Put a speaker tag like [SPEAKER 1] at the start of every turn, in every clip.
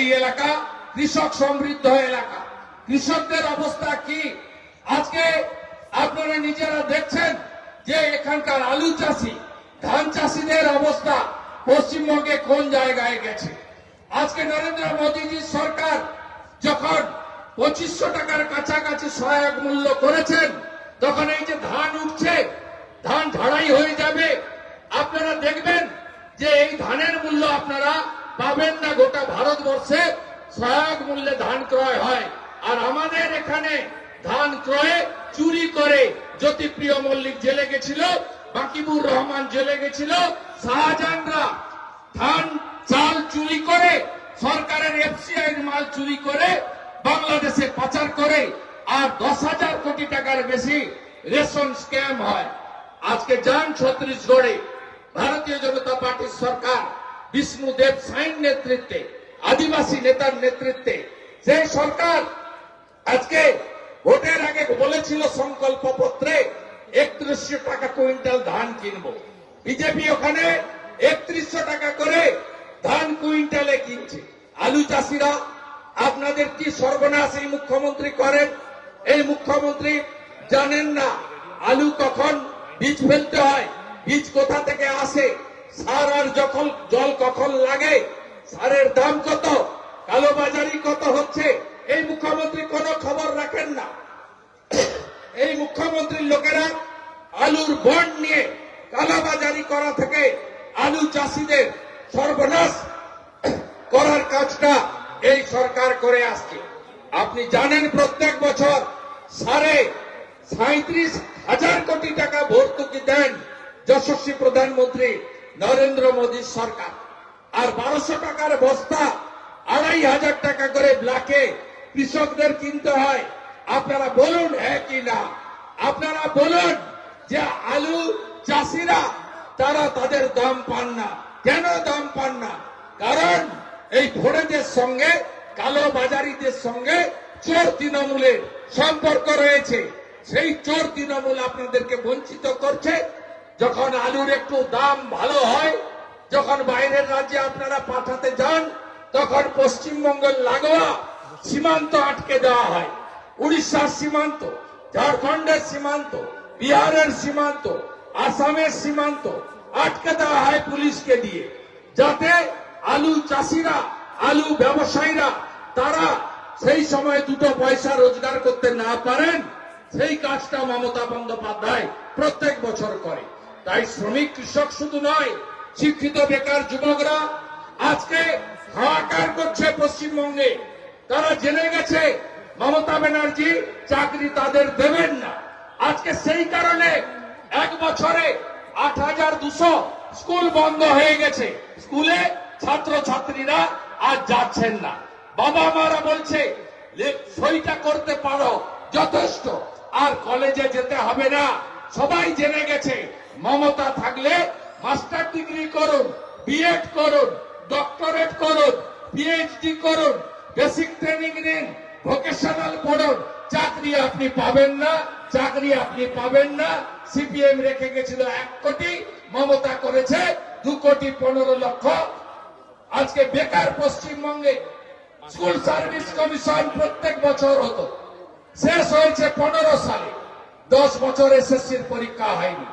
[SPEAKER 1] এই এলাকা কৃষক সমৃদ্ধ এলাকা। কৃষকদের অবস্থা কি? আজকে আপনারা নিজেরা দেখছেন যে এখানকার আলু চাষি, ধান চাষিদের অবস্থা পশ্চিমবঙ্গে কোন জায়গায় গেছে? আজকে নরেন্দ্র মোদীজির সরকার যখন পঁচিশশো টাকার কাছাকাছি সহায়ক মূল্য করেছেন, তখন এই যে ধান উঠছে, ধান ঝাড়াই হয়ে যাবে। আপনারা দেখবেন যে এই ধানের মূল্য আপনারা পাবেন না গোটা ভারতবর্ষে সহায়ক মূল্যে ধান ক্রয় হয়। আর আমাদের এখানে ধান ক্রয়ে, চুরি করে জ্যোতিপ্রিয় মল্লিক জেলে গেছিল, বাকিবুর রহমান জেলে গেছিল, শাহজাহানরা ধান, চাল চুরি করে, সরকারের এফসিআই মাল চুরি করে, বাংলাদেশে পাচার করে, আর দশ হাজার কোটি টাকার বেশি রেশন স্ক্যাম হয়। আজকে যান ছত্রিশগড়ে ভারতীয় জনতা পার্টির সরকার বিষ্ণুদেব সাইন নেতৃত্বে, আদিবাসী নেতার নেতৃত্বে সেই সরকার আজকে ভোটের আগে বলেছিল সংকল্প পত্রে একত্রিশশো টাকা কুইন্টাল ধান কিনবো। বিজেপি ওখানে একত্রিশশো টাকা করে ধান কুইন্টালে কিনছে। আলু চাষিরা, আপনাদের কি সর্বনাশ এই মুখ্যমন্ত্রী করেন? এই মুখ্যমন্ত্রী জানেন না, আলু কখন বীজ ফেলতে হয়, বীজ কোথা থেকে আসে? সার আর যখন জল কখন লাগে, সারের দাম কত, কালোবাজারি কত হচ্ছে, এই মুখ্যমন্ত্রী কোনো খবর রাখেন না। এই মুখ্যমন্ত্রীর লোকেরা আলুর বন্ড নিয়ে কালাবাজারি করা থেকে আলু চাষিদের সর্বনাশ করার কাজটা এই সরকার করে আসছে। আপনি জানেন প্রত্যেক বছর সাড়ে সাঁত্রিশ হাজার কোটি টাকা ভর্তুকি দেন যশস্বী প্রধানমন্ত্রী। নরেন্দ্র মোদীর সরকার। আর বারোশো টাকার বস্তা, আড়াই হাজার টাকা করে ব্ল্যাকে কৃষকদের কিনতে হয়। আপনারা বলুন হ্যাঁ কি না? আপনারা বলুন যে আলু চাষিরা, তারা তাদের দাম পান না। কেন দাম পান না? কারণ এই ভোরেদের সঙ্গে, কালো বাজারিদের সঙ্গে চোর তৃণমূলের সম্পর্ক রয়েছে। সেই চোর তৃণমূল আপনাদেরকে বঞ্চিত করছে। যখন আলুর একটু দাম ভালো হয়, যখন বাইরের রাজ্যে আপনারা পাঠাতে যান, তখন পশ্চিমবঙ্গের লাগোয়া সীমান্ত আটকে দেওয়া হয়। উড়িষ্যার সীমান্ত, ঝাড়খণ্ডের সীমান্ত, বিহারের সীমান্ত, আসামের সীমান্ত আটকে দেওয়া হয় পুলিশকে দিয়ে, যাতে আলু চাষিরা, আলু ব্যবসায়ীরা, তারা সেই সময় দুটো পয়সা রোজগার করতে না পারেন, সেই কাজটা মমতা বন্দ্যোপাধ্যায় প্রত্যেক বছর করে। তাই শ্রমিক কৃষক শুধু নয়, শিক্ষিত বেকার যুবকরা আজকে হাহাকার করছে পশ্চিমবঙ্গে। তারা জেনে গেছে, মমতা ব্যানার্জি চাকরি তাদের দেবেন না। আজকে সেই কারণে এক বছরে আট হাজার দুশো স্কুল বন্ধ হয়ে গেছে। স্কুলে ছাত্র ছাত্রীরা আজ যাচ্ছেন না। বাবা মারা বলছে, "লে- সইটা করতে পারো, যথেষ্ট। আর কলেজে যেতে হবে না। সবাই জেনে গেছে, মমতা থাকলে মাস্টার ডিগ্রি করুন বিএড করুন ডক্টরেট করুন পিএইচডি করুন বেসিক ট্রেনিং নিন ভোকেশনাল পড়ুন। চাকরি আপনি পাবেন না, চাকরি আপনি পাবেন না। সিপিএম রেখে গেছিল এক কোটি, মমতা করেছে দু কোটি পনেরো লক্ষ। আজকে বেকার পশ্চিমবঙ্গে স্কুল সার্ভিস কমিশন প্রত্যেক বছর হতো। শেষ হয়েছে পনেরো সালে। দশ বছর এসএসসির পরীক্ষা হয়নি।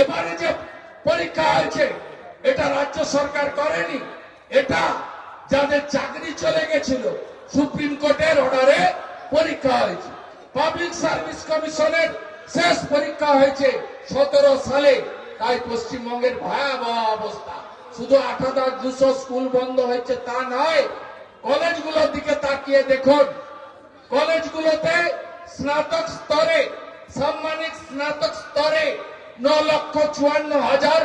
[SPEAKER 1] এবারে যে পরীক্ষা হয়েছে, এটা রাজ্য সরকার করেনি। এটা যাদের চাকরি চলে গেছিল, সুপ্রিম কোর্টের অর্ডারে পরীক্ষা হয়েছে। পাবলিক সার্ভিস কমিশনের শেষ পরীক্ষা হয়েছে সতেরো সালে। তাই পশ্চিমবঙ্গের ভয়াবহ অবস্থা। শুধু আট হাজার দুশো স্কুল বন্ধ হয়েছে তা নয়, কলেজগুলোর দিকে তাকিয়ে দেখুন। কলেজগুলোতে স্নাতক স্তরে সাম্মানিক স্নাতক স্তরে ন লক্ষ চুয়ান্ন হাজার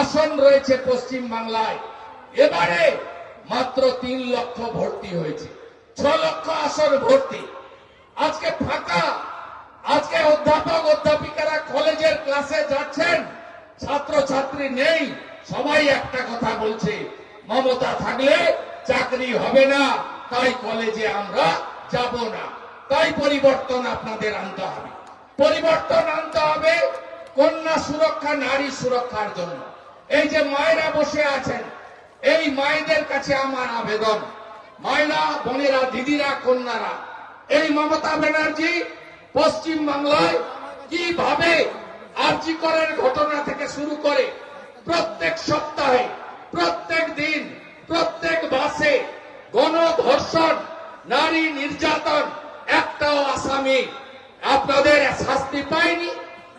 [SPEAKER 1] আসন রয়েছে পশ্চিম বাংলায়। এবারে মাত্র তিন লক্ষ ভর্তি হয়েছে। ছ লক্ষ আসন ভর্তি। আজকে ফাঁকা। আজকে অধ্যাপক, অধ্যাপিকারা কলেজের ক্লাসে যাচ্ছেন। ছাত্র ছাত্রী নেই। সবাই একটা কথা বলছে, মমতা থাকলে চাকরি হবে না, তাই কলেজে আমরা যাব না। তাই পরিবর্তন আপনাদের আনতে হবে। পরিবর্তন আনতে হবে কন্যা সুরক্ষা, নারী সুরক্ষার জন্য। এই যে মায়েরা বসে আছেন, এই মায়েদের কাছে আমার আবেদন। মায়েরা, বোনেরা, দিদিরা, কন্যারা, এই মমতা ব্যানার্জি পশ্চিম বাংলায় কীভাবে আর্যিকরের ঘটনা থেকে শুরু করে প্রত্যেক সপ্তাহে, প্রত্যেক দিন, প্রত্যেক বাসে গণধর্ষণ, নারী নির্যাতন, একটাও আসামি আপনাদের শাস্তি পায়নি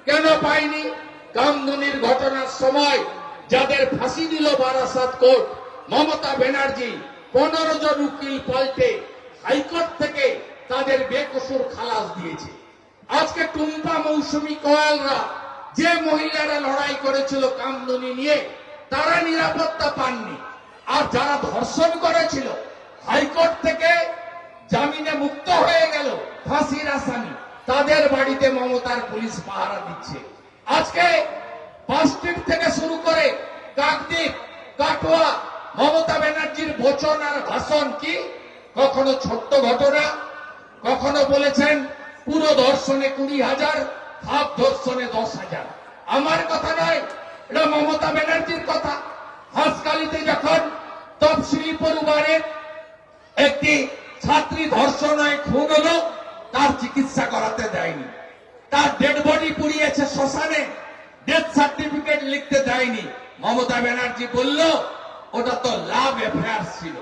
[SPEAKER 1] কেন পায়নি কামদুনির ঘটনার সময় যাদের ফাঁসি দিল বারাসাত কোর্ট, মমতা ব্যানার্জি পনেরো জন উকিল পাল্টে হাইকোর্ট থেকে তাদের বেকসুর খালাস দিয়েছে। আজকে টুম্পা মৌসুমী কয়ালরা যে মহিলারা লড়াই করেছিল কামদুনি নিয়ে, তারা নিরাপত্তা পাননি। আর যারা ধর্ষণ করেছিল, হাইকোর্ট থেকে জামিনে মুক্ত হয়ে গেল ফাঁসির আসামি। তাদের বাড়িতে মমতার পুলিশ পাহারা দিচ্ছে। আজকে বাস থেকে শুরু করে কাকদ্বীপ, কাটোয়া, মমতা ব্যানার্জির বচন আর ভাষণ কি? কখনো ছোট্ট ঘটনা, কখনো বলেছেন পুরো দর্শনে কুড়ি হাজার, হাফ দর্শনে দশ হাজার। আমার কথা নয়, এটা মমতা ব্যানার্জির কথা। হাসকালিতে যখন তফসিলি পরিবারের একটি ছাত্রী ধর্ষণায় খুন হলো তার চিকিৎসা করাতে দেয়নি। তার ডেড বডি পুড়িয়েছে শ্মশানে। ডেথ সার্টিফিকেট লিখতে দেয়নি। মমতা ব্যানার্জি বলল, ওটা তো লাভ অ্যাফেয়ার ছিল।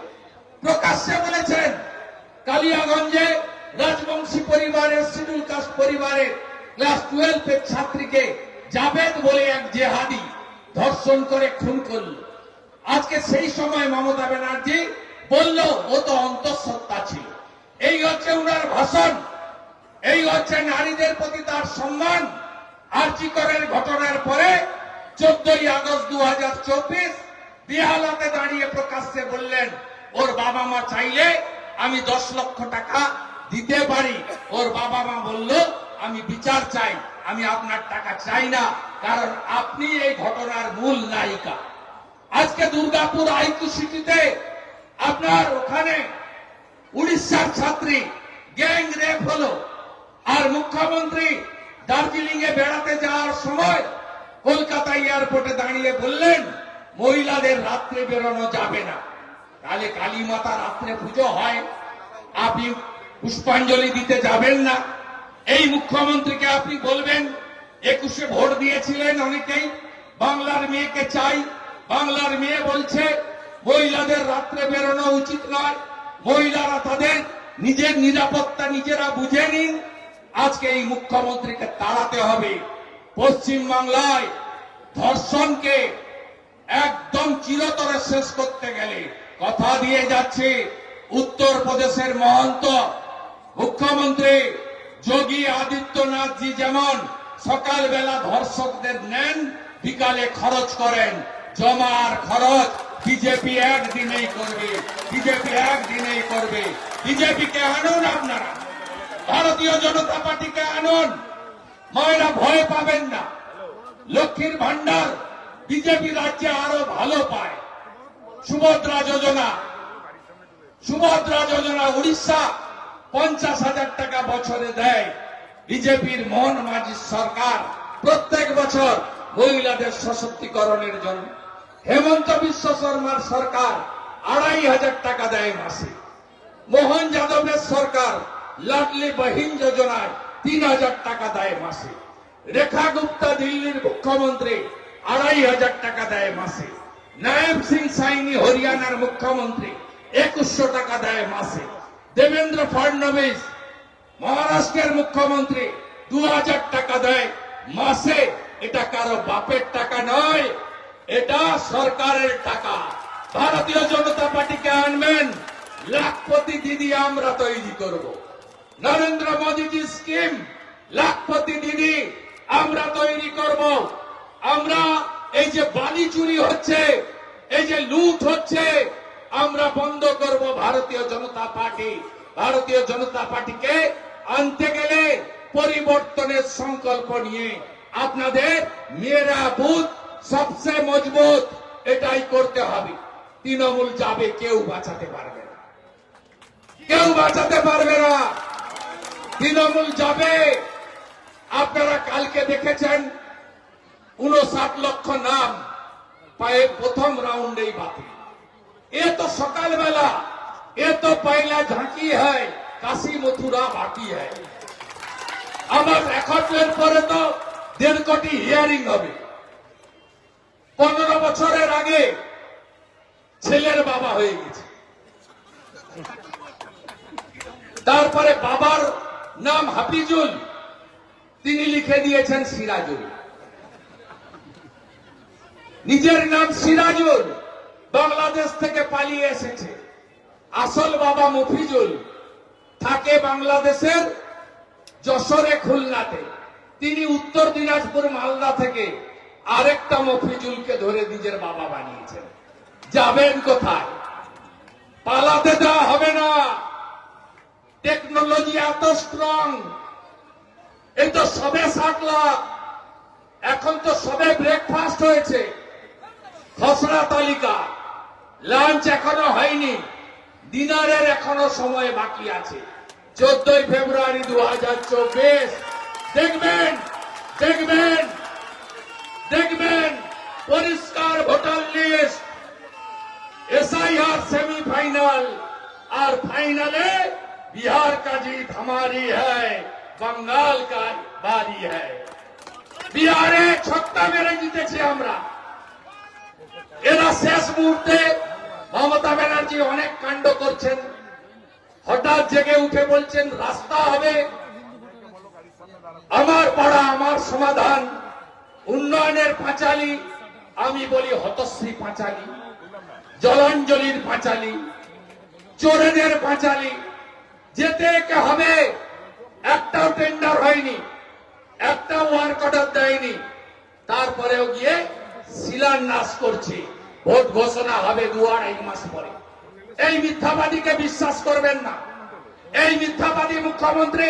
[SPEAKER 1] প্রকাশ্যে বলেছেন, কালিয়াগঞ্জে রাজবংশী পরিবারের, শিডিউল কাস্ট পরিবারের ক্লাস টুয়েলভ এর ছাত্রীকে জাবেদ বলে এক জেহাদি ধর্ষণ করে খুন করল। আজকে সেই সময় মমতা ব্যানার্জি বলল, ও তো অন্তঃসত্ত্বা ছিল। এই হচ্ছে উনার ভাষণ। এই হচ্ছে নারীদের প্রতি তার সম্মান। আর্জিকরের ঘটনার পরে চোদ্দই আগস্ট দু হাজার চব্বিশ বিহালাতে দাঁড়িয়ে প্রকাশ্যে বললেন, ওর বাবা মা চাইলে আমি দশ লক্ষ টাকা দিতে পারি। ওর বাবা মা বলল, আমি বিচার চাই, আমি আপনার টাকা চাই না, কারণ আপনি এই ঘটনার মূল নায়িকা। আজকে দুর্গাপুর আইকু সিটিতে আপনার ওখানে উড়িষ্যার ছাত্রী গ্যাং রেপ হলো। আর মুখ্যমন্ত্রী দার্জিলিং এ বেড়াতে যাওয়ার সময় কলকাতা এয়ারপোর্টে দাঁড়িয়ে বললেন, মহিলাদের রাত্রে বেরোনো যাবে না। তাহলে কালী মাতা রাত্রে পুজো হয়। আপনি পুষ্পাঞ্জলি দিতে যাবেন না। এই মুখ্যমন্ত্রীকে আপনি বলবেন, একুশে ভোট দিয়েছিলেন অনেকেই, বাংলার মেয়েকে চাই। বাংলার মেয়ে বলছে, মহিলাদের রাত্রে বেরোনো উচিত নয়। মহিলারা তাদের নিজের নিরাপত্তা নিজেরা বুঝে নিন। আজকে এই মুখ্যমন্ত্রীকে তাড়াতে হবে। পশ্চিম বাংলায় ধর্ষণকে একদম চিরতরে শেষ করতে গেলে কথা দিয়ে যাচ্ছে উত্তর প্রদেশের মহন্ত মুখ্যমন্ত্রী যোগী আদিত্যনাথজি যেমন সকালবেলা ধর্ষকদের নেন, বিকালে খরচ করেন। জমার খরচ বিজেপি একদিনেই করবে, বিজেপি একদিনেই করবে। বিজেপিকে আনুন আপনারা। ভারতীয় জনতা পার্টিকে আনুন। মায়েরা ভয় পাবেন না। লক্ষ্মীর ভান্ডার বিজেপি রাজ্যে আরও ভালো পায়। সুভদ্রা যোজনা। সুভদ্রা যোজনা উড়িষ্যা পঞ্চাশ হাজার টাকা বছরে দেয়। বিজেপির মোহন মাঝি সরকার প্রত্যেক বছর মহিলাদের সশক্তিকরণের জন্য। হেমন্ত বিশ্ব শর্মার সরকার আড়াই হাজার টাকা দেয় মাসে। মোহন যাদবের সরকার লাডলি বহিন যোজনায় তিন হাজার টাকা দেয় মাসে। রেখা গুপ্তা দিল্লির মুখ্যমন্ত্রী আড়াই হাজার টাকা দেয় মাসে। নায়েব সিং সাইনি হরিয়ানার মুখ্যমন্ত্রী একুশশো টাকা দেয় মাসে। দেবেন্দ্র ফডনবিস মহারাষ্ট্রের মুখ্যমন্ত্রী দু হাজার টাকা দেয় মাসে। এটা কারও বাপের টাকা নয়, এটা সরকারের টাকা। ভারতীয় জনতা পার্টিকে আনবেন, লাখপতি দিদি আমরা তৈরি করব। নরেন্দ্র মোদীজি স্কিম, লাখপতি দিদি, আমরা তৈরি করব। আমরা এই যে বালি চুরি হচ্ছে, এই যে লুট হচ্ছে, আমরা বন্ধ করব ভারতীয় জনতা পার্টি। ভারতীয় জনতা পার্টিকে আনতে গেলে পরিবর্তনের সংকল্প নিয়ে আপনাদের মেয়েরা বুথ সবচেয়ে মজবুত, এটাই করতে হবে। তৃণমূল যাবে, কেউ বাঁচাতে পারবে না। কেউ বাঁচাতে পারবে না। তৃণমূল যাবে। আপনারা কালকে দেখেছেন উনষাট লক্ষ নাম পায়ে প্রথম রাউন্ডেই বাতিল। এ তো সকালবেলা, এ তো পয়লা ঝাঁকি হয়, কাশি মথুরা বাকি হয়। আমার রেকর্ডের পরে তো দেড় কোটি হিয়ারিং হবে। পনেরো বছরের আগে ছেলের বাবা হয়ে গেছে। তারপরে বাবার নাম হাফিজুল। তিনি লিখে দিয়েছেন সিরাজুল। নিজের নাম সিরাজুল। বাংলাদেশ থেকে পালিয়ে এসেছে। আসল বাবা মফিজুল। থাকে বাংলাদেশের যশোরে খুলনাতে। তিনি উত্তর দিনাজপুর মালদা থেকে আরেকটা মফিজুলকে ধরে নিজের বাবা বানিয়েছেন। যাবেন কোথায়? পালাতে দেওয়া হবে না। টেকনোলজি এত স্ট্রং এই তো সবে সাকলা এখন তো সবে ব্রেকফাস্ট হয়েছে। খসড়া তালিকা লাঞ্চ এখনও হয়নি ডিনারের এখনও সময় বাকি আছে। চোদ্দই ফেব্রুয়ারি দু হাজার চব্বিশ, দেখবেন দেখবেন দেখবেন, পরিষ্কার ভোটার লিস্ট এসআইআর সেমিফাইনাল আর ফাইনালে बिहार का जीत हमारी है बंगाल का बारी है বিহারে ছক্কা মেরে জিতেছি আমরা এরা শেষ মুহূর্তে মমতা ব্যানার্জি অনেক কাণ্ড করছেন হঠাৎ জেগে উঠে বলছেন রাস্তা হবে আমার পাড়া আমার সমাধান উন্নয়নের পাঁচালী আমি বলি হতশ্রী পাঁচালী জলাঞ্জলির পাঁচালী চোরেদের পাঁচালী যেতে হবে। একটাও টেন্ডার হয়নি, একটাও ওয়ার্ক অর্ডার দেয়নি। তারপরেও গিয়ে শিলান্যাস করছে। ভোট ঘোষণা হবে দু আড়াই মাস পরে। এই মিথ্যাবাদীকে বিশ্বাস করবেন না। এই মিথ্যাবাদী মুখ্যমন্ত্রী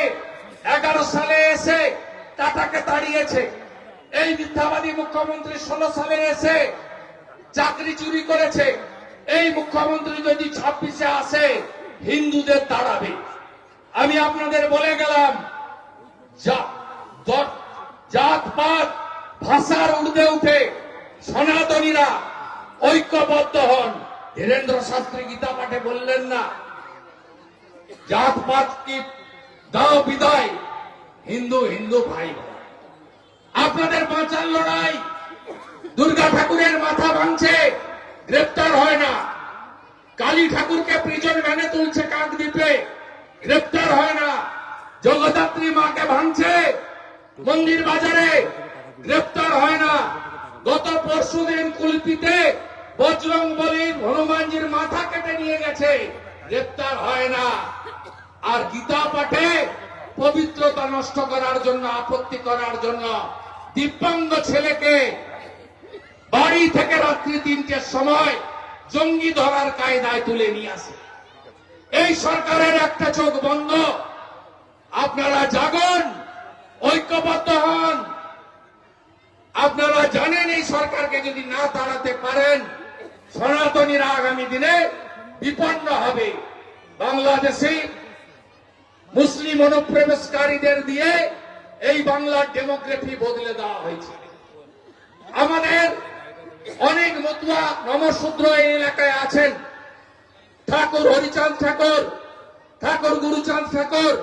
[SPEAKER 1] এগারো সালে এসে টাটাকে তাড়িয়েছে। এই মিথ্যাবাদী মুখ্যমন্ত্রী ষোলো সালে এসে চাকরি চুরি করেছে। এই মুখ্যমন্ত্রী যদি ছাব্বিশে আসে হিন্দুদের তাড়াবে। আমি আপনাদের বলে গেলাম জা- দ- জাতপাত, ভাষার ঊর্ধ্বে উঠে সনাতনীরা ঐক্যবদ্ধ হন। ধীরেন্দ্র শাস্ত্রী গীতা পাঠে বললেন না, জাতপাত কি দাও বিদায়, হিন্দু হিন্দু ভাই আপনাদের বাঁচার লড়াই দুর্গা ঠাকুরের মাথা ভাঙছে, গ্রেপ্তার হয় না। কালী ঠাকুরকে প্রিজন ভ্যানে তুলছে কাকদ্বীপে গ্রেপ্তার হয় না। জগদ্ধাত্রী মাকে ভাঙছে। মন্দির বাজারে গ্রেপ্তার হয় না। গত পরশুদিন কুলপিতে বজরং বলির হনুমানজির মাথা কেটে নিয়ে গেছে। গ্রেপ্তার হয় না। আর গীতা পাঠে পবিত্রতা নষ্ট করার জন্য, আপত্তি করার জন্য দিব্যাঙ্গ ছেলেকে বাড়ি থেকে রাত্রি তিনটের সময় জঙ্গি ধরার কায়দায় তুলে নিয়ে আসে। এই সরকারের একটা চোখ বন্ধ। আপনারা জাগুন, ঐক্যবদ্ধ হন। আপনারা জানেন এই সরকারকে যদি না তাড়াতে পারেন, সনাতনীরা আগামী দিনে বিপন্ন হবে। বাংলাদেশে মুসলিম অনুপ্রবেশকারীদের দিয়ে এই বাংলার ডেমোগ্রাফি বদলে দেওয়া হয়েছে। আমাদের অনেক মতুয়া নমশূদ্র এই এলাকায় আছেন। ঠাকুর হরিচাঁদ ঠাকুর ঠাকুর গুরুচাঁদ ঠাকুর,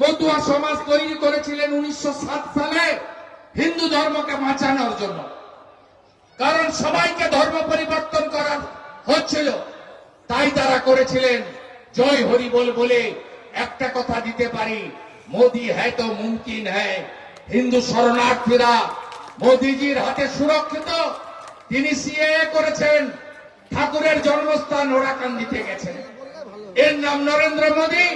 [SPEAKER 1] মতুয়া সমাজ তৈরি করেছিলেন উনিশশো সালে হিন্দু ধর্মকে বাঁচানোর জন্য। কারণ সবাইকে ধর্ম পরিবর্তন করা হচ্ছিল। তাই তারা করেছিলেন, জয় হরি বল বলে একটা কথা দিতে পারি, মোদি হ্যাঁ তো মুমকিন হ্যাঁ হিন্দু শরণার্থীরা মোদিজির হাতে সুরক্ষিত তিনি সিএ করেছেন। ঠাকুরের জন্মস্থান ওরাকান্দিতে গেছেন এর নাম নরেন্দ্র মোদী।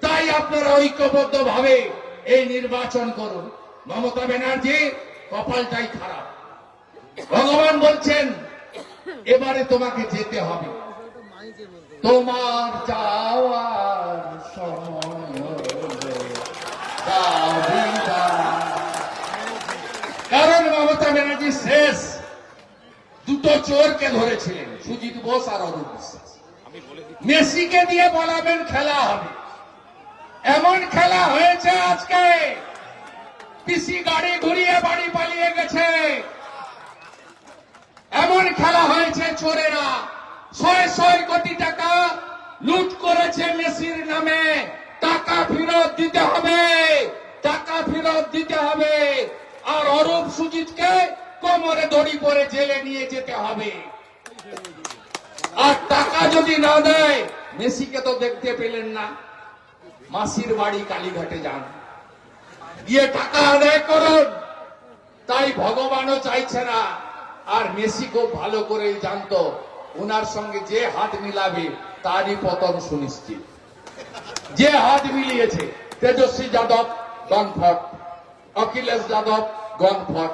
[SPEAKER 1] তাই আপনারা ঐক্যবদ্ধ ভাবে এই নির্বাচন করুন। মমতা ব্যানার্জি, কপালটাই খারাপ। ভগবান বলছেন, এবারে তোমাকে যেতে হবে। তোমার যাওয়ার সময়। কারণ মমতা ব্যানার্জি শেষ। দুটো চোরকে ধরেছিলেন, সুজিত বোস আর অরূপ বিশ্বাস। মেসিকে দিয়ে বলাবেন খেলা হবে। এমন খেলা হয়েছে আজকে। পিসি গাড়ি ঘুরিয়ে বাড়ি পালিয়ে গেছে। এমন খেলা হয়েছে চোরেরা। ছয় ছয় কোটি টাকা লুট করেছে মেসির নামে। টাকা ফেরত দিতে হবে। টাকা ফেরত দিতে হবে। আর অরূপ সুজিতকে কোমরে দড়ি পরে জেলে নিয়ে যেতে হবে। আর টাকা যদি না দেয়, মেসিকে তো দেখতে পেলেন না। মাসির বাড়ি কালীঘাটে যান। গিয়ে টাকা আদায় করুন। তাই ভগবানও চাইছে না। আর মেসি খুব ভালো করেই জানতো, ওনার সঙ্গে যে হাত মিলাবে, তারই পতন সুনিশ্চিত। যে হাত মিলিয়েছে, তেজস্বী যাদব গনফট অখিলেশ যাদব গনফট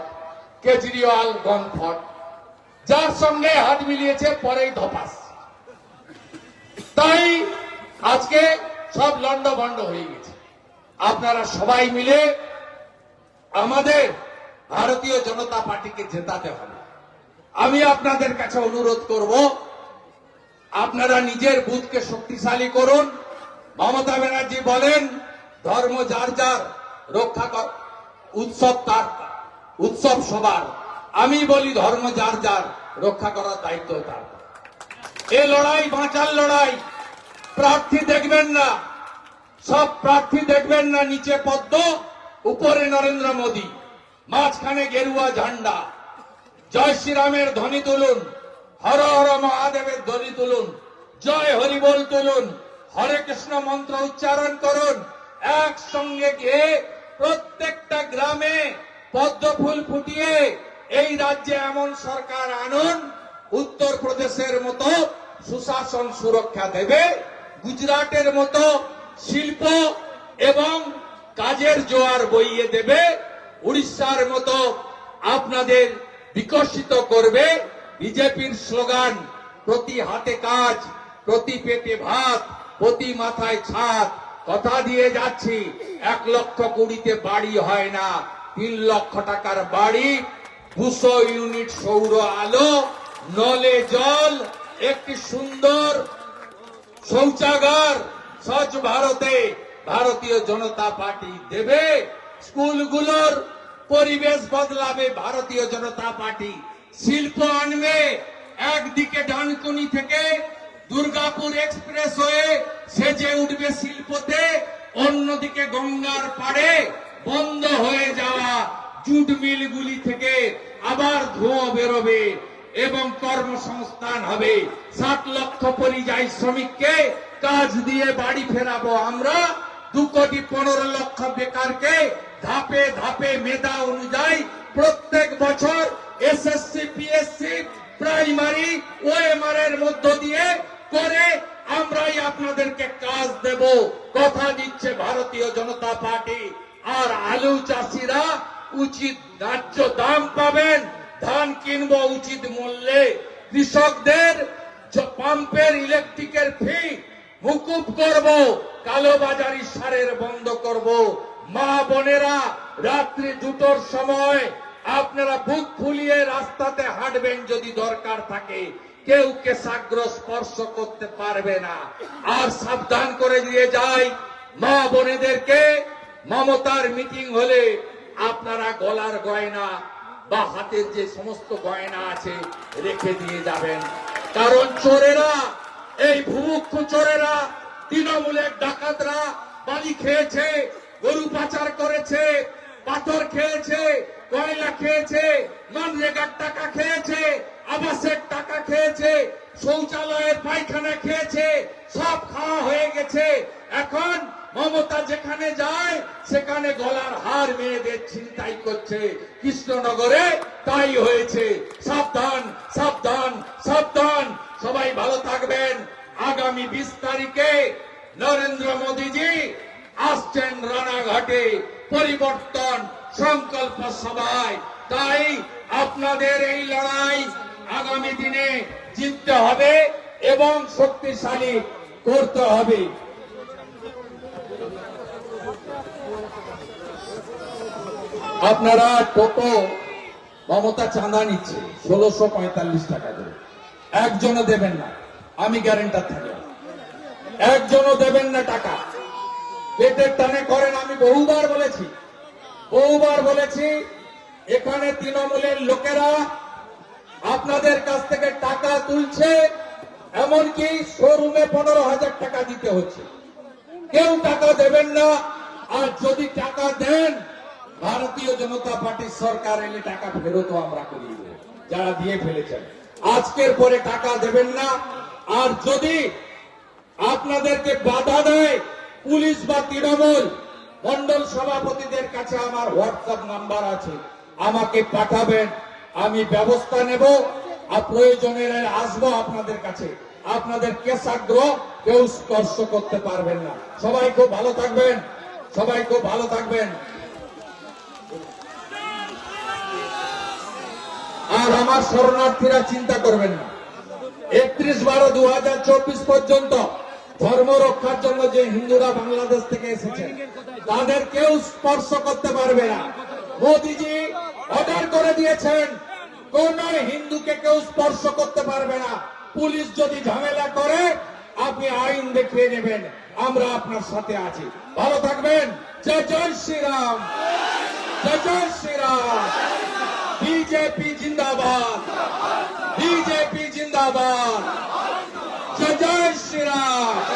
[SPEAKER 1] কেজরিওয়াল গনফট যার সঙ্গে হাত মিলিয়েছে পরেই ধপাস। তাই আজকে সব লন্ড ভন্ড হয়ে গেছে। আপনারা সবাই মিলে আমাদের ভারতীয় জনতা পার্টিকে জেতাতে হবে। আমি আপনাদের কাছে অনুরোধ করব, আপনারা নিজের বুথকে শক্তিশালী করুন। মমতা ব্যানার্জি বলেন, ধর্ম যার যার, রক্ষা উৎসব তার। উৎসব সবার। আমি বলি ধর্ম যার যার, রক্ষা করার দায়িত্ব তার। এ লড়াই, বাঁচার লড়াই, প্রার্থী দেখবেন না। সব প্রার্থী দেখবেন না, নিচে পদ্ম, উপরে নরেন্দ্র মোদী। মাঝখানে গেরুয়া ঝান্ডা। জয় শ্রীরামের ধ্বনি তুলুন, হর হর মহাদেবের ধ্বনি তুলুন, জয় হরিবল তুলুন, হরে কৃষ্ণ মন্ত্র উচ্চারণ করুন। একসঙ্গে গিয়ে প্রত্যেকটা গ্রামে পদ্ম ফুল ফুটিয়ে এই রাজ্যে এমন সরকার আনুন উত্তর প্রদেশের মতো সুশাসন সুরক্ষা দেবে, গুজরাটের মতো শিল্প এবং কাজের জোয়ার বইয়ে দেবে, উড়িষ্যার মতো আপনাদের বিকশিত করবে, বিজেপির স্লোগান, প্রতি হাতে কাজ, প্রতি পেটে ভাত, প্রতি মাথায় ছাদ, কথা দিয়ে যাচ্ছি, এক লক্ষ কুড়িতে বাড়ি হয় না। তিন লক্ষ টাকার বাড়ি, দুশো ইউনিট সৌর আলো, নলে জল, একটি সুন্দর শৌচাগার। স্বচ্ছ ভারতে ভারতীয় জনতা পার্টি দেবে। স্কুলগুলোর পরিবেশ বদলাবে, ভারতীয় জনতা পার্টি শিল্প আনবে। একদিকে ডানকুনি থেকে দুর্গাপুর এক্সপ্রেস হয়ে সেজে উঠবে শিল্পতে, অন্যদিকে গঙ্গার পাড়ে। বন্ধ হয়ে যাওয়া জুট মিলগুলি থেকে আবার ধোঁয়া বেরোবে এবং কর্মসংস্থান হবে। সাত লক্ষ পরিযায়ী শ্রমিককে কাজ দিয়ে বাড়ি ফেরাবো আমরা। দু কোটি পনেরো লক্ষ বেকারকে ধাপে ধাপে মেধা অনুযায়ী প্রত্যেক বছর এসএসসি, পিএসসি, প্রাইমারি ওএমআর এর মধ্য দিয়ে করে আমরাই আপনাদেরকে কাজ দেব। কথা দিচ্ছে ভারতীয় জনতা পার্টি। আর আলু চাষিরা উচিত ন্যায্য দাম পাবেন, ধান কিনবো উচিত মূল্যে। কৃষকদের পাম্পের ইলেকট্রিকের ফি মুকুব করব, কালোবাজারি সারের বন্ধ করব। মা বোনেরা, রাত্রি দুটোর সময় আপনারা বুক ফুলিয়ে রাস্তাতে হাঁটবেন যদি দরকার থাকে। কেউ কেশাগ্র স্পর্শ করতে পারবে না। আর সাবধান করে দিয়ে যাই। মা বোনেদেরকে মমতার মিটিং হলে আপনারা গলার গয়না বা হাতের যে সমস্ত গয়না আছে রেখে দিয়ে যাবেন। কারণ চোরেরা, এই ভূমুক্ষ চোরেরা, তৃণমূলের ডাকাতরা বালি খেয়েছে, গরু পাচার করেছে, পাথর খেয়েছে, কয়লা খেয়েছে ননরেগার টাকা খেয়েছে, আবাসের টাকা খেয়েছে, শৌচালয়ের পায়খানা খেয়েছে, সব খাওয়া হয়ে গেছে। এখন মমতা যেখানে যায়, সেখানে গলার হার মেয়েদের ছিনতাই করছে। কৃষ্ণনগরে তাই হয়েছে। সাবধান সাবধান সাবধান। সবাই ভালো থাকবেন। আগামী বিশ তারিখে নরেন্দ্র মোদীজি আসছেন রানাঘাটে। পরিবর্তন, সংকল্প সভায়। তাই আপনাদের এই লড়াই আগামী দিনে জিততে হবে এবং শক্তিশালী করতে হবে। আপনারা টোটো মমতা চাঁদা নিচ্ছে, ষোলোশো পঁয়তাল্লিশ টাকা করে। একজনও দেবেন না, আমি গ্যারেন্টার থাকলাম একজনও দেবেন না টাকা। পেটের টানে করেন, আমি বহুবার বলেছি বহুবার বলেছি, এখানে তৃণমূলের লোকেরা আপনাদের কাছ থেকে টাকা তুলছে, এমনকি শোরুমে পনেরো হাজার টাকা দিতে হচ্ছে। কেউ টাকা দেবেন না, আর যদি টাকা দেন ভারতীয় জনতা পার্টির সরকার এলে টাকা ফেরতও আমরা দেব, যারা দিয়ে ফেলেছেন। আজকের পরে টাকা দেবেন না। আর যদি আপনাদেরকে বাধা দেয়, পুলিশ বা তৃণমূল, মন্ডল সভাপতিদের কাছে আমার হোয়াটসঅ্যাপ নাম্বার আছে, আমাকে পাঠাবেন, আমি ব্যবস্থা নেব। আর প্রয়োজনে আসব আপনাদের কাছে। আপনাদের কেশাগ্রহ কেউ স্পর্শ করতে পারবেন না। সবাই খুব ভালো থাকবেন। সবাই খুব ভালো থাকবেন। আর আমার শরণার্থীরা চিন্তা করবেন না। একত্রিশ বারো দু পর্যন্ত ধর্ম রক্ষার জন্য যে হিন্দুরা বাংলাদেশ থেকে এসেছে, তাদের কেউ স্পর্শ করতে পারবে না। মোদিজি অর্ডার করে দিয়েছেন, কোন হিন্দুকে কেউ স্পর্শ করতে পারবে না। পুলিশ যদি ঝামেলা করে, আপনি আইন দেখিয়ে নেবেন, আমরা আপনার সাথে আছি। ভালো থাকবেন। জয় জয় শ্রীরাম। জয় জয় Shriram. BJP Jindabad. BJP Jindabad. Jajai Shiraz.